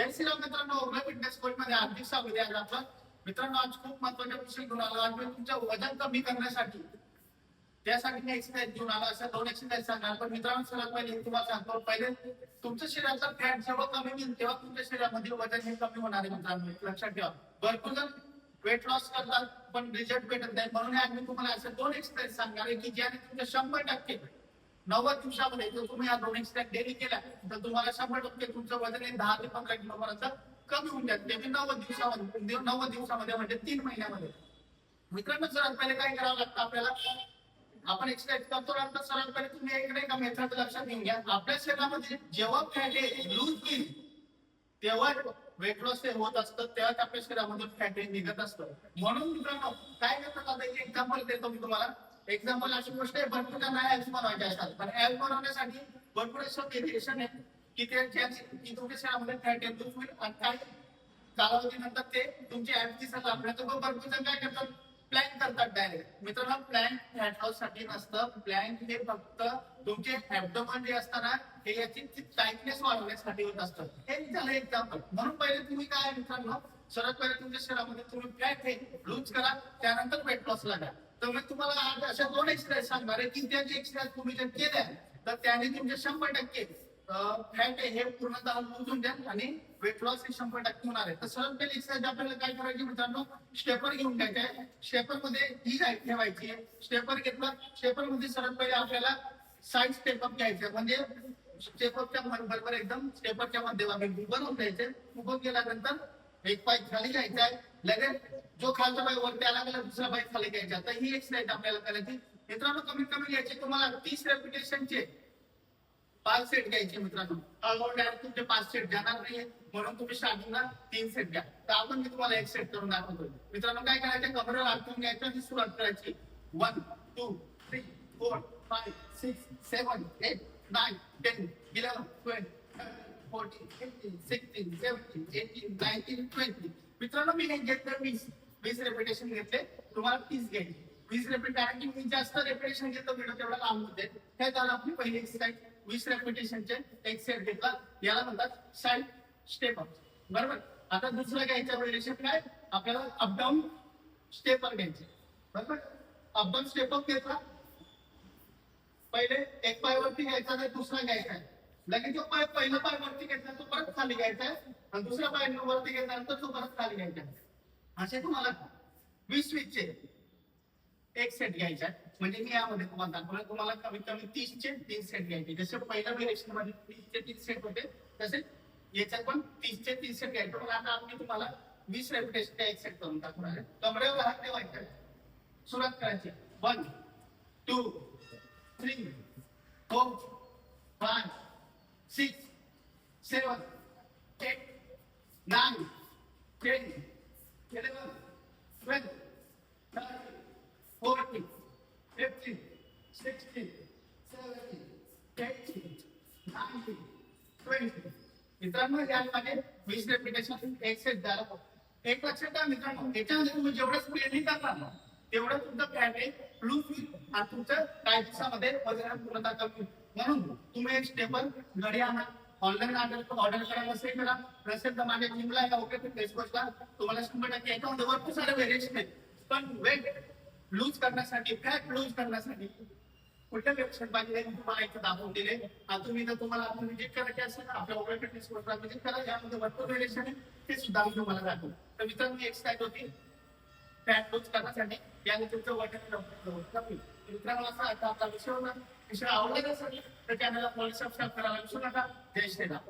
जय श्रीराम मित्रांनो ओगला fitness coach मध्ये हार्दिक स्वागत आहे आज आपलं. मित्रांनो आज खूप महत्त्वाच्या विषय घेऊन आलो आज मी तुमचं वजन कमी करण्यासाठी. त्यासाठी मी एक्सरसाइज घेऊन आलो. असं दोन एक्सरसाइज सांगणार. पण मित्रांनो सर्वात पहिले तुम्हाला सांगतो. पहिले तुमच्या शरीराचा फॅट जेव्हा कमी होईल तेव्हा तुमच्या शरीरामध्ये वजन हे कमी होणार आहे मित्रांनो. लक्षात ठेवा. भरपूर जण वेट लॉस करतात पण रिझल्ट भेटत नाही. म्हणून आज मी तुम्हाला असं दोन एक्सरसाइज सांगणार आहे की ज्याने तुमच्या शंभर टक्के नव्वद दिवसामध्ये जर तुम्ही या दोन्ही एक्सरसाइज डेली केल्या तर तुम्हाला शंभर टक्के तुमचं वजन हे दहा ते पंधरा किलो पर्यंत कमी होऊन जाते ते मी नव्वद दिवसामध्ये नव्वद दिवसामध्ये म्हणजे तीन महिन्यामध्ये. मित्रांनो सर्वात पहिले काय करावं लागतं आपल्याला? आपण एक्सरसाइज करतो नंतर सर्वात पहिले तुम्ही इकडे का मेथड लक्षात घेऊन घ्या. आपल्या शरीरामध्ये जेव्हा फॅट हे लूज होईल तेव्हा वेट लॉस हे होत असतं तेव्हाच आपल्या शरीरामध्ये फॅट हे निघत असतं. म्हणून मित्रांनो काय करतात आता? एक एक्झाम्पल देतो मी तुम्हाला. एक्झाम्पल अशी गोष्ट आहे भरपूर त्यांना ऍप्स बनवायचे असतात. पण ऍप बनवण्यासाठी भरपूर असं डेडिकेशन आहे की ते ज्याची की तुमच्या होईल आणि काही कालावधीनंतर ते तुमची ऍप दिसत आपल्या तर भरपूर जण काय करतात? प्लॅन करतात डायरेक्ट मित्रांनो प्लॅन फॅट लॉससाठी नसतं. प्लॅन हे फक्त तुमचे ऍबडोमन जे असतं ना हे याची टाईटनेस वाढवण्यासाठी होत असतं. हे झालं एक्झाम्पल म्हणून पहिले तुम्ही काय मित्रांनो सर्वात पहिले तुमच्या शरीरामध्ये तुम्ही फॅट हे लूज करा त्यानंतर वेट लॉस लागा. तर मी तुम्हाला आज अशा दोन एक्सरसाइज सांगणार आहे. की त्या जे एक्सरसाइज तुम्ही जर केल्या तर त्याने तुमचे शंभर टक्के फॅट हे पूर्णतः मोजून द्याल आणि वेट लॉस हे शंभर टक्के होणार आहे. तर सर्वात पहिले एक्सरसाइज आपल्याला काय करायची मित्रांनो? स्टेपर घेऊन घ्यायचे आहे. स्टेपरमध्ये ही लाइट ठेवायची आहे. स्टेपर घेतला स्टेपरमध्ये सर्वात पहिले आपल्याला साईड स्टेपअप घ्यायचे म्हणजे स्टेपअपच्या बरोबर एकदम स्टेपरच्या उभं होऊन द्यायचे उभं केल्यानंतर एक पाय खाली घ्यायचा आहे. लगेच जो खालचा बाई वरती आला गेला दुसरा बाई खाली घ्यायचा. तर ही एक्सरसाइज आपल्याला करायची. मित्रांनो कमीत कमी घ्यायचे तुम्हाला तीस रेप्युटेशनचे पाच सेट घ्यायचे मित्रांनो. तुमचे पाच सेट जाणार नाहीये. म्हणून तुम्ही स्टार्टिंगला तीन सेट घ्या. तर आपण मी तुम्हाला एक सेट करून दाखवतो मित्रांनो काय करायचं? कमरेवर आटून घ्यायचं आणि सुरुवात करायची. One two three four five six seven eight nine ten eleven twelve fourteen fifteen sixteen seventeen eighteen nineteen twenty मित्रांनो मी हे घेतलं वीस. वीस रेपिटेशन घेतले. तुम्हाला तीस घ्यायची. वीस रेपिट कारण की मी जास्त रेपिटेशन घेतो व्हिडिओ तेवढा लांब होते हे झालं आपली पहिली एक्सरसाइज वीस रेपिटेशनचे एक सेट घेतला. याला म्हणतात साईड स्टेप अप बरोबर? आता दुसरं घ्यायचं व्हेरिएशन काय? आपल्याला अपडाऊन स्टेपर घ्यायचे. बरोबर? अपडाऊन स्टेप अप घेतला. पहिले एक पायवरती घ्यायचा नाही दुसरा घ्यायचा. आहे लगेच जो पाय पहिला पाय वरती घेतला तो परत खाली घ्यायचा आहे. आणि दुसरा पाय वरती घेतल्यानंतर तो परत खाली घ्यायचा आहे. असे तुम्हाला वीस वीसचे एक सेट घ्यायचा आहे. म्हणजे मी यामध्ये तुम्हाला दाखवलं तुम्हाला कमीत कमी तीसचे तीन सेट घ्यायचे. जसे पहिल्या व्हेरिएशनमध्ये तीसचे तीन सेट होते तसे याच्यात पण तीसचे तीन सेट घ्यायचे. पण आता आम्ही तुम्हाला वीस रेपिटेशनचा एक सेट करून दाखवणार आहे. कमरेवर हात ठेवायचा सुरुवात करायची. One two three four five six seven eight nine ten eleven twelve thirteen fourteen fifteen sixteen seventeen eighteen nineteen twenty मित्रांनो यामध्ये वीस रेपिटेशन एक सेट झाला. एक लक्षात घ्या मित्रांनो याच्यामध्ये तुम्ही जेवढं स्पीडली करणार ना तेवढं तुमचं फॅट आहे लूज होईल आणि तुमचं टायप्समध्ये दिवसामध्ये वजन पूर्णता कमी होईल. म्हणून तुम्ही एक स्टेबल घरी आणा. ऑनलाईन ऑर्डर ऑर्डर करायला नसेल करा. नसेल तर माझ्या जिमला या ओके फेसबुकला तुम्हाला शंभर टक्के याच्यामध्ये भरपूर सारे व्हेरिएशन आहेत पण वेट लूज करण्यासाठी फॅट लूज करण्यासाठी कुठल्या वेबसाईट पाहिजे तुम्हाला इथं दाखवून दिले? आणि तुम्ही जर तुम्हाला आपण विजिट करायचे असेल तर आपल्या ओके फिटनेस कोर्सला विजिट करा. यामध्ये भरपूर व्हेरिएशन आहे. ते सुद्धा मी तुम्हाला दाखवू. तर मित्रांनो एक होती. फॅट लूज करण्यासाठी याने तुमचं वजन कमी मित्रांनो असा आता आता विषय होणार विषय आवडला असेल तर चॅनलला फॉलो सबस्क्राईब करायला विसरू नका. जय श्रीराम.